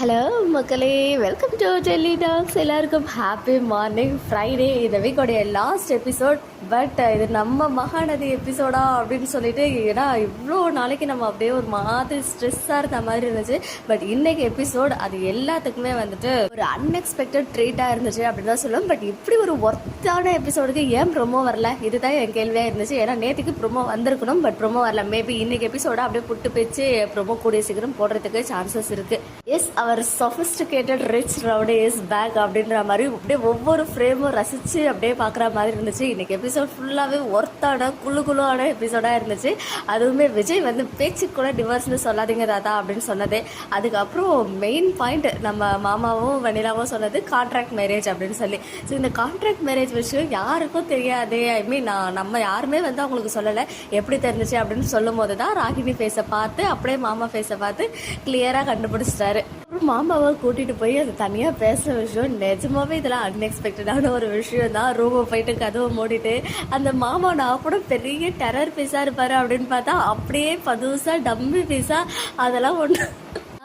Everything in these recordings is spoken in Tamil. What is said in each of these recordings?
ஹலோ மக்களே. வெல்கம் டு டெல்லி டாக்ஸ் எல்லாருக்கும் ஹாப்பி மார்னிங் ஃப்ரைடே இந்த வீக்கோடைய லாஸ்ட் எபிசோட் பட் இது நம்ம மகாநதி எபிசோடா அப்படின்னு சொல்லிட்டு ஏன்னா இவ்வளோ நாளைக்கு நம்ம அப்படியே ஒரு மாதிரி ஸ்ட்ரெஸ்ஸாக இருந்த மாதிரி இருந்துச்சு. பட் இன்னைக்கு எபிசோட் அது எல்லாத்துக்குமே வந்துட்டு ஒரு அன்எக்ஸ்பெக்டட் ட்ரீட்டாக இருந்துச்சு அப்படின்னு தான் சொல்லுவோம். பட் இப்படி ஒரு ஒர்த்தான எபிசோடுக்கு ஏன் ப்ரொமோ வரல? இதுதான் என் கேள்வியாக இருந்துச்சு. ஏன்னா நேற்றுக்கு ப்ரொமோ வந்திருக்கணும். பட் ப்ரொமோ வரல. மேபி இன்னைக்கு எபிசோட அப்படியே புட்டு பேச்சு ப்ரொமோ கூடிய சீக்கிரம் போடுறதுக்கு சான்சஸ் இருக்குது எஸ் அவர் அவர் sophisticated rich rowdy is back அப்படின்ற மாதிரி அப்படியே ஒவ்வொரு ஃப்ரேமும் ரசித்து அப்படியே பார்க்குற மாதிரி இருந்துச்சு. இன்றைக்கி எபிசோட் ஃபுல்லாகவே ஒர்த்தான குழு குழுவான எபிசோடாக இருந்துச்சு. அதுவுமே விஜய் வந்து பேச்சு கூட டிவர்ஸ்னு சொல்லாதீங்க தாத்தா அப்படின்னு சொன்னதே. அதுக்கப்புறம் மெயின் பாயிண்ட் நம்ம மாமாவும் வனிலாவும் சொன்னது கான்ட்ராக்ட் மேரேஜ் அப்படின்னு சொல்லி. ஸோ இந்த கான்ட்ராக்ட் மேரேஜ் விஷயம் யாருக்கும் தெரியாதே. ஐ மீன் நான் நம்ம யாருமே வந்து அவங்களுக்கு சொல்லலை. எப்படி தெரிஞ்சிச்சு அப்படின்னு சொல்லும் போது தான் ராகினி ஃபேஸை பார்த்து அப்படியே மாமா ஃபேஸை பார்த்து கிளியராக கண்டுபிடிச்சிட்டாரு. மாமாவை கூட்டிட்டு போய் அது தனியா பேசுற விஷயம். நிஜமாவே இதெல்லாம் அன்எக்ஸ்பெக்டடான ஒரு விஷயம் தான் ரூமை போயிட்டு கதவை மூடிட்டு அந்த மாமா நான் கூட பெரிய டெரர் பீஸா இருப்பாரு அப்படின்னு பார்த்தா அப்படியே பதுசா டம்மி பீஸா அதெல்லாம் ஒன்று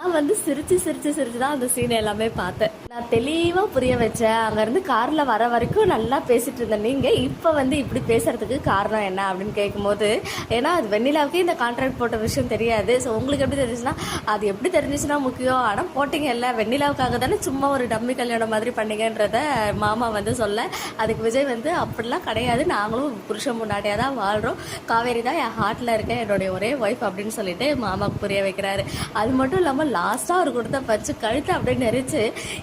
நான் வந்து சிரிச்சு சிரிச்சு சிரிச்சு தான் அந்த சீன் எல்லாமே பார்த்தேன். நான் தெளிவாக புரிய வச்சேன். அங்கேருந்து காரில் வர வரைக்கும் நல்லா பேசிட்டு இருந்தேன். நீங்கள் இப்போ வந்து இப்படி பேசுறதுக்கு காரணம் என்ன அப்படின்னு கேட்கும்போது ஏன்னா அது வெண்ணிலாவுக்கு இந்த கான்ட்ராக்ட் போட்ட விஷயம் தெரியாது. ஸோ உங்களுக்கு எப்படி தெரிஞ்சுன்னா அது எப்படி தெரிஞ்சிச்சுன்னா முக்கியம். ஆனால் போட்டிங்க இல்லை வெண்ணிலாவுக்காக தானே சும்மா ஒரு டம்மி கல்யாணம் மாதிரி பண்ணீங்கன்றத மாமா வந்து சொல்ல அதுக்கு விஜய் வந்து அப்படிலாம் கிடையாது. நாங்களும் புருஷன் முன்னாடியாக தான் வாழ்கிறோம் காவேரி தான் என் ஹார்ட்டில் இருக்கேன். என்னுடைய ஒரே ஒய்ஃப் அப்படின்னு சொல்லிட்டு மாமாவுக்கு புரிய வைக்கிறாரு. அது மட்டும் இல்லாமல் லாஸ்ட்டாக அவர் கொடுத்த பச்சு கழுத்தை அப்படியே நெரிச்சு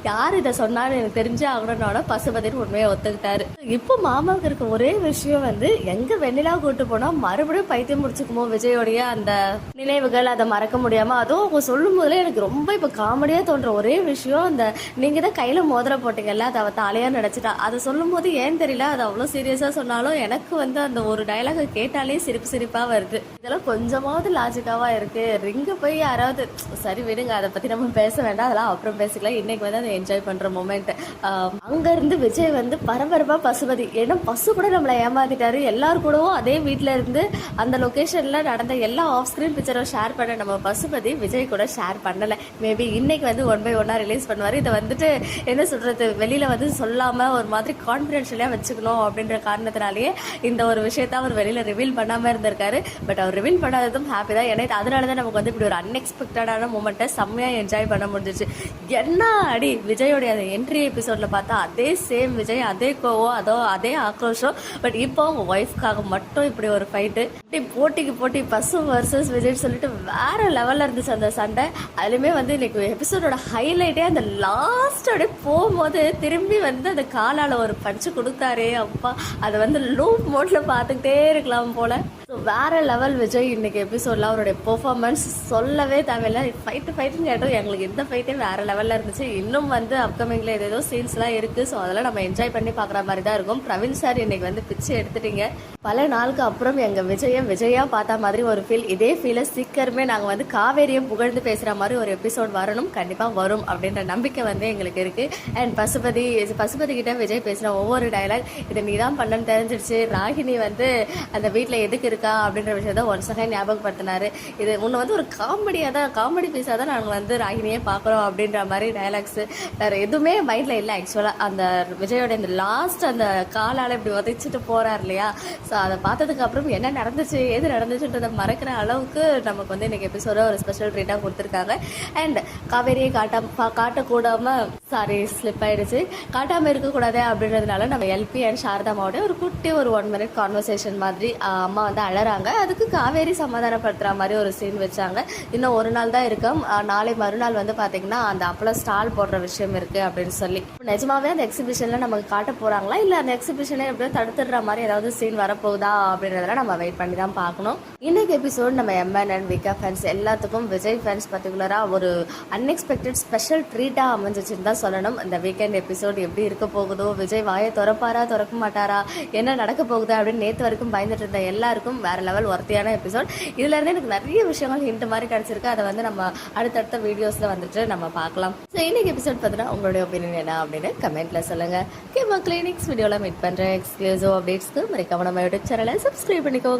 யார் இதை சொன்னாலும் எனக்கு தெரிஞ்சு ஆகணும்னோட பசுபதினு உண்மையை ஒத்துக்கிட்டாரு. இப்போ மாமாவுக்கு இருக்க ஒரே விஷயம் வந்து எங்கே வெண்ணிலா கூட்டு போனால் மறுபடியும் பைத்தியம் முடிச்சுக்குமோ விஜயோடைய அந்த நினைவுகள் அதை மறக்க முடியாமல் அதுவும் அவங்க சொல்லும் போதுல எனக்கு ரொம்ப இப்போ காமெடியாக தோன்ற ஒரே விஷயம் அந்த நீங்கள் தான் கையில் மோதிர போட்டீங்கல்ல அதை அவள் தலையாக நினச்சிட்டா அதை சொல்லும் போது ஏன் தெரியல அது அவ்வளோ சீரியஸாக சொன்னாலும் எனக்கு வந்து அந்த ஒரு டைலாக கேட்டாலே சிரிப்பு சிரிப்பாக வருது. இதெல்லாம் கொஞ்சமாவது லாஜிக்காவாக இருக்குது ரிங்கு போய் யாராவது சரி விடுங்க அதை பற்றி நம்ம பேச வேண்டாம். அதெல்லாம் அப்புறம் பேசிக்கலாம். இன்றைக்கி வந்து அதை என்ஜாய் பண்ணுற மூமெண்ட் அங்கேருந்து விஜய் வந்து பரபரப்பாக பசுபதி ஏன்னா பசு கூட நம்மளை ஏமாத்திட்டாரு. எல்லார் கூடவும் அதே வீட்டில் இருந்து அந்த லொக்கேஷனில் நடந்த எல்லா ஆஃப் ஸ்க்ரீன் பிக்சரும் ஷேர் பண்ண நம்ம பசுபதி விஜய் கூட ஷேர் பண்ணலை. மேபி இன்னைக்கு வந்து ஒன் பை ஒன்னாக ரிலீஸ் பண்ணுவார். இதை வந்துட்டு என்ன சொல்கிறது வெளியில் வந்து சொல்லாமல் ஒரு மாதிரி கான்ஃபிடென்ஷியலாக வச்சுக்கணும் அப்படின்ற காரணத்தினாலேயே இந்த ஒரு விஷயத்த அவர் வெளியில் ரிவீல் பண்ணாமல் இருந்திருக்காரு. பட் அவர் ரிவீல் பண்ணாததும் ஹாப்பி தான். ஏன்னா அதனால தான் நமக்கு வந்து இப்படி ஒரு அன்எக்ஸ்பெக்டடான மூமெண்ட்டை செம்மையா என்ஜாய் பண்ண முடிஞ்சிச்சு. என்ன அடி விஜயோடைய அந்த என்ட்ரி எபிசோட்ல பார்த்தா அதே சேம் விஜய் அதே கோவம் அதோ அதே ஆக்ரோஷம் பட் இப்போ அவங்க ஒய்ஃப்காக மட்டும் இப்படி ஒரு ஃபைட்டு இப்படி போட்டிக்கு போட்டி பசு வர்சஸ் விஜய்னு சொல்லிட்டு வேற லெவலில் இருந்துச்சு அந்த சண்டை. அதுலேயுமே வந்து இன்னைக்கு எபிசோடோட ஹைலைட்டே அந்த லாஸ்ட் அப்படியே போகும்போது திரும்பி வந்து அந்த காலால் ஒரு பஞ்சு கொடுத்தாரே அப்பா. அதை வந்து லூப் மோட்டில் பார்த்துக்கிட்டே இருக்கலாம் போல். ஸோ வேற லெவல் விஜய் இன்னைக்கு எபிசோட்ல அவருடைய பெர்ஃபார்மன்ஸ் சொல்லவே தேவையில்லை. ஃபைட்டு ஃபைட்டுன்னு கேட்டோம் எங்களுக்கு இந்த ஃபைட்டே வேற லெவல்ல இருந்துச்சு. இன்னும் வந்து அப்கமிங்ல ஏதேதோ சீன்ஸ்லாம் இருக்கு. ஸோ அதெல்லாம் நம்ம என்ஜாய் பண்ணி பார்க்குற மாதிரி தான் இருக்கும். பிரவீன் சார் இன்னைக்கு வந்து பிச்சு எடுத்துட்டீங்க. பல நாளுக்கு அப்புறம் எங்க விஜயம் விஜயா பார்த்த மாதிரி ஒரு ஃபீல் இதே ஃபீலை சீக்கிரமே நாங்க வந்து காவேரியும் புகழ்ந்து பேசுற மாதிரி ஒரு எபிசோட் வரணும். கண்டிப்பா வரும் அப்படின்ற நம்பிக்கை வந்து எங்களுக்கு இருக்கு. அண்ட் பசுபதி பசுபதி கிட்ட விஜய் பேசுற ஒவ்வொரு டைலாக் இதை நீ தான் பண்ணன்னு தெரிஞ்சிருச்சு. ராகினி வந்து அந்த வீட்டில் எதுக்கு இருக்கு? அப்படின்ற விஷயத்த ஒன் செகண்ட் ஞாபகப்படுத்தினாரு. இது முன்ன வந்து ஒரு காமெடியாக தான் காமெடி பீஸாக தான் நாங்கள் வந்து ராகினியே பார்க்குறோம் அப்படின்ற மாதிரி டயலாக்ஸ் வேறு எதுவுமே மைண்டில் இல்லை ஆக்சுவலாக அந்த விஜயோட இந்த லாஸ்ட் அந்த காலால் இப்படி உதைச்சிட்டு போகிறார் இல்லையா? ஸோ அதை பார்த்ததுக்கு அப்புறம் என்ன நடந்துச்சு எது நடந்துச்சுன்றதை மறக்கிற அளவுக்கு நமக்கு வந்து இன்றைக்கி எபிசோட ஒரு ஸ்பெஷல் ட்ரீட்டாக கொடுத்துருக்காங்க. அண்ட் காவேரியை காட்ட காட்டக்கூடாமல் சாரி ஸ்லிப் ஆயிடுச்சு. காட்டாமல் இருக்கக்கூடாது அப்படின்றதுனால நம்ம எல்பி அண்ட் சாரதாமாவோட ஒரு குட்டி ஒரு ஒன் மினிட் கான்வர்சேஷன் மாதிரி அம்மா வந்து அழறாங்க அதுக்கு காவேரி சமாதானப்படுத்துற மாதிரி ஒரு சீன் வச்சாங்க. இன்னும் ஒரு நாள் தான் இருக்கும். நாளை மறுநாள் வந்து பாத்தீங்கன்னா அந்த அப்பளம் ஸ்டால் போடுற விஷயம் இருக்கு அப்படின்னு சொல்லி. நிஜமாவே அந்த எக்ஸிபிஷன்ல நமக்கு காட்ட போறாங்களா? இல்ல அந்த எக்ஸிபிஷனே எப்படியோ தடுத்துடுற மாதிரி ஏதாவது சீன் வரப்போகுதா அப்படின்றதெல்லாம் நம்ம வெயிட் பண்ணி தான் பார்க்கணும். இன்னைக்கு எபிசோட் நம்ம எம்என் அண்ட் விகா ஃபேன்ஸ் எல்லாத்துக்கும் விஜய் ஃபேன்ஸ் பர்டிகுலரா ஒரு அன்எக்ஸ்பெக்டட் ஸ்பெஷல் ட்ரீட்டா அமைஞ்சிச்சுன்னு தான் சொல்லணும். இந்த வீக்கெண்ட் எபிசோட் எப்படி இருக்க போகுதோ விஜய் வாயை திறப்பாரா திறக்க மாட்டாரா என்ன நடக்க போகுது அப்படின்னு நேற்று வரைக்கும் பயந்துட்டு இருந்த எல்லாருக்கும் வேறு லெவல் ஒர்த்தியான எபிசோட் இதுல இருந்து எனக்கு நிறைய விஷயங்கள் ஹிண்ட் மாதிரி கிடைச்சிருக்கு. அதை வந்து நம்ம அடுத்தடுத்த வீடியோஸ்ல வந்துட்டு நம்ம பார்க்கலாம். ஸோ இன்னைக்கு எபிசோட் பார்த்தீங்கன்னா உங்களுடைய ஒப்பீனியன் என்ன அப்படின்னு கமெண்ட்ல சொல்லுங்க. ஓகே மக்களே மீட் பண்றேன். எக்ஸ்க்ளூசிவ் அப்டேட்ஸ்க்கு மறைக்காம நம்ம யூடியூப் சேனலை சப்ஸ்கிரைப் பண்ணிக்கோங்க.